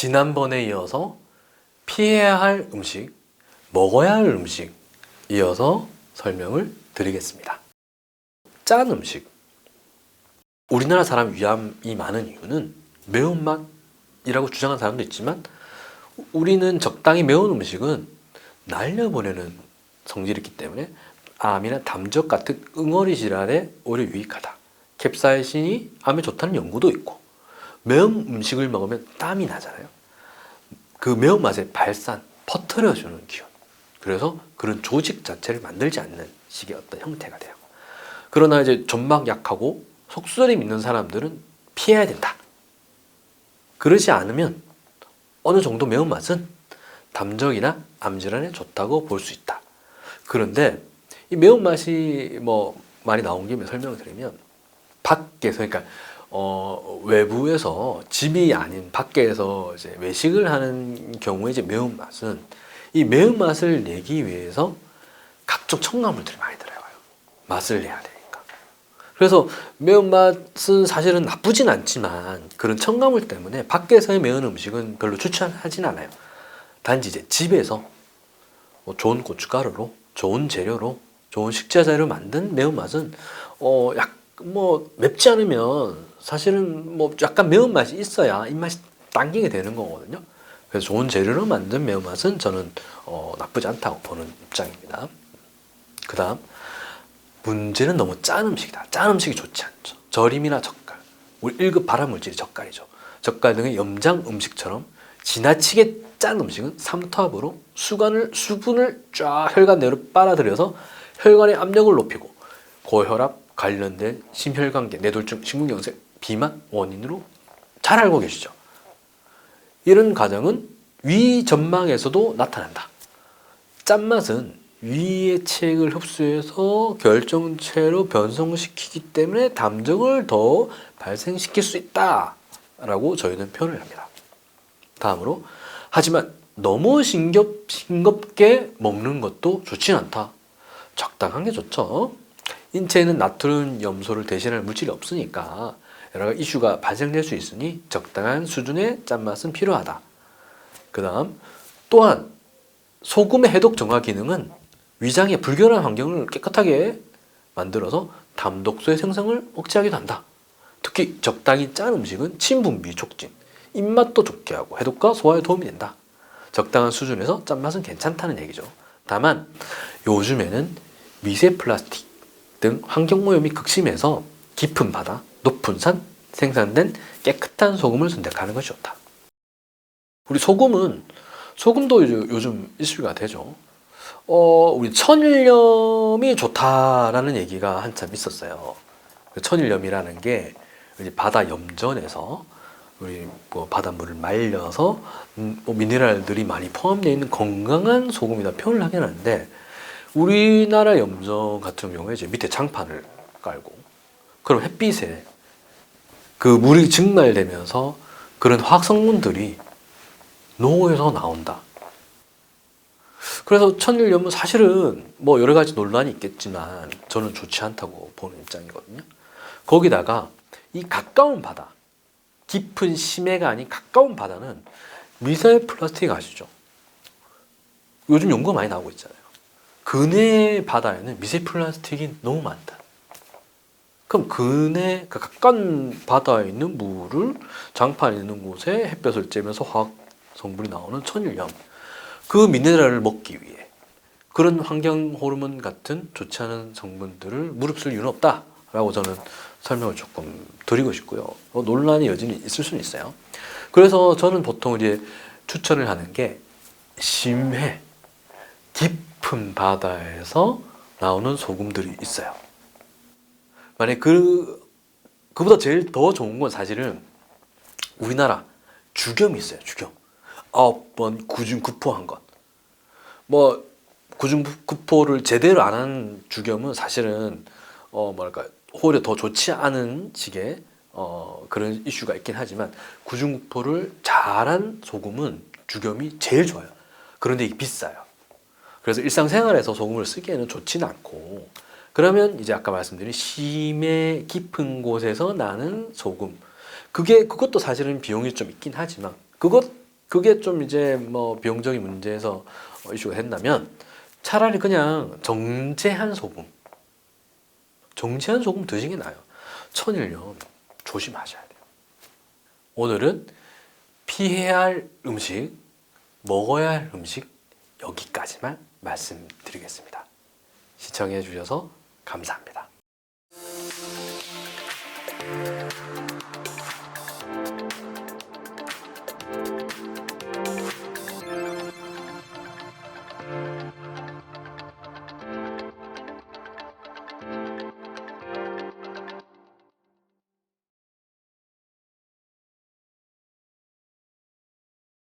지난번에 이어서 피해야 할 음식, 먹어야 할 음식 이어서 설명을 드리겠습니다. 짠 음식. 우리나라 사람 위암이 많은 이유는 매운맛이라고 주장하는 사람도 있지만 우리는 적당히 매운 음식은 날려보내는 성질이 있기 때문에 암이나 담적 같은 응어리 질환에 오히려 유익하다. 캡사이신이 암에 좋다는 연구도 있고 매운 음식을 먹으면 땀이 나잖아요. 그 매운맛의 발산, 퍼뜨려주는 기운. 그래서 그런 조직 자체를 만들지 않는 식의 어떤 형태가 돼요. 그러나 이제 점막 약하고 속쓰림 있는 사람들은 피해야 된다. 그러지 않으면 어느 정도 매운맛은 담적이나 암질환에 좋다고 볼 수 있다. 그런데 이 매운맛이 뭐 많이 나온 김에 설명을 드리면 밖에서 그러니까 어, 외부에서 집이 아닌 밖에서 이제 외식을 하는 경우에 이제 매운맛은 이 매운맛을 내기 위해서 각종 첨가물들이 많이 들어가요. 맛을 내야 되니까. 그래서 매운맛은 사실은 나쁘진 않지만 그런 첨가물 때문에 밖에서의 매운 음식은 별로 추천하진 않아요. 단지 이제 집에서 뭐 좋은 고춧가루로 좋은 재료로 좋은 식재재로 만든 매운맛은 어, 약, 뭐 맵지 않으면 사실은 뭐 약간 매운맛이 있어야 입맛이 당기게 되는 거거든요. 그래서 좋은 재료로 만든 매운맛은 저는 어, 나쁘지 않다고 보는 입장입니다. 그 다음 문제는 너무 짠 음식이다. 짠 음식이 좋지 않죠. 절임이나 젓갈, 우리 1급 발암물질이 젓갈이죠. 젓갈 등의 염장 음식처럼 지나치게 짠 음식은 삼투압으로 수간을 수분을 쫙 혈관 내로 빨아들여서 혈관의 압력을 높이고 고혈압 관련된 심혈관계, 뇌졸중, 심근경색, 비만 원인으로 잘 알고 계시죠. 이런 과정은 위 점막에서도 나타난다. 짠맛은 위의 체액을 흡수해서 결정체로 변성시키기 때문에 담적을 더 발생시킬 수 있다 라고 저희는 표현을 합니다. 다음으로 하지만 너무 싱겁, 싱겁게 먹는 것도 좋진 않다. 적당한 게 좋죠. 인체에는 나트륨 염소를 대신할 물질이 없으니까 여러 이슈가 발생될 수 있으니 적당한 수준의 짠맛은 필요하다. 그 다음 또한 소금의 해독 정화 기능은 위장의 불결한 환경을 깨끗하게 만들어서 담독소의 생성을 억제하기도 한다. 특히 적당히 짠 음식은 침 분비 촉진, 입맛도 좋게 하고 해독과 소화에 도움이 된다. 적당한 수준에서 짠맛은 괜찮다는 얘기죠. 다만 요즘에는 미세 플라스틱 등 환경오염이 극심해서 깊은 바다, 높은 산 생산된 깨끗한 소금을 선택하는 것이 좋다. 우리 소금은 소금도 요즘- 이슈가 되죠. 어, 우리 천일염이 좋다라는 얘기가 한참 있었어요. 그 천일염이라는 게 바다 염전에서 우리 뭐 바닷물을 말려서 음, 뭐 미네랄들이 많이 포함되어 있는 건강한 소금이다 표현을 하긴 하는데 우리나라 염전 같은 경우에 이제 밑에 장판을 깔고 그럼 햇빛에 그 물이 증발되면서 그런 화학 성분들이 노에서 나온다. 그래서 천일염은 사실은 뭐 여러 가지 논란이 있겠지만 저는 좋지 않다고 보는 입장이거든요. 거기다가 이 가까운 바다, 깊은 심해가 아닌 가까운 바다는 미세 플라스틱 아시죠? 요즘 연구가 많이 나오고 있잖아요. 근해 바다에는 미세 플라스틱이 너무 많다. 그럼 근해 그 가까운 바다에 있는 물을 장판에 있는 곳에 햇볕을 쬐면서 화학 성분이 나오는 천일염 그 미네랄을 먹기 위해 그런 환경 호르몬 같은 좋지 않은 성분들을 무릅쓸 이유는 없다라고 저는 설명을 조금 드리고 싶고요. 뭐 논란이 여전히 있을 수는 있어요. 그래서 저는 보통 이제 추천을 하는 게 심해 깊은 바다에서 나오는 소금들이 있어요. 만약 그 그보다 제일 더 좋은 건 사실은 우리나라 주겸이 있어요. 주겸. 아홉 번 구중 구포한 것. 뭐 구중 구포를 제대로 안 한 주겸은 사실은 어 뭐랄까 오히려 더 좋지 않은 식의 어 그런 이슈가 있긴 하지만 구중 구포를 잘한 소금은 주겸이 제일 좋아요. 그런데 이게 비싸요. 그래서 일상생활에서 소금을 쓰기에는 좋지는 않고 그러면 이제 아까 말씀드린 심해 깊은 곳에서 나는 소금 그게 그것도 사실은 비용이 좀 있긴 하지만 그것 그게 좀 이제 뭐 비용적인 문제에서 어, 이슈가 된다면 차라리 그냥 정제한 소금, 정제한 소금 드시는 게 나아요. 천일염 조심하셔야 돼요. 오늘은 피해야 할 음식, 먹어야 할 음식 여기까지만 말씀드리겠습니다. 시청해 주셔서 감사합니다.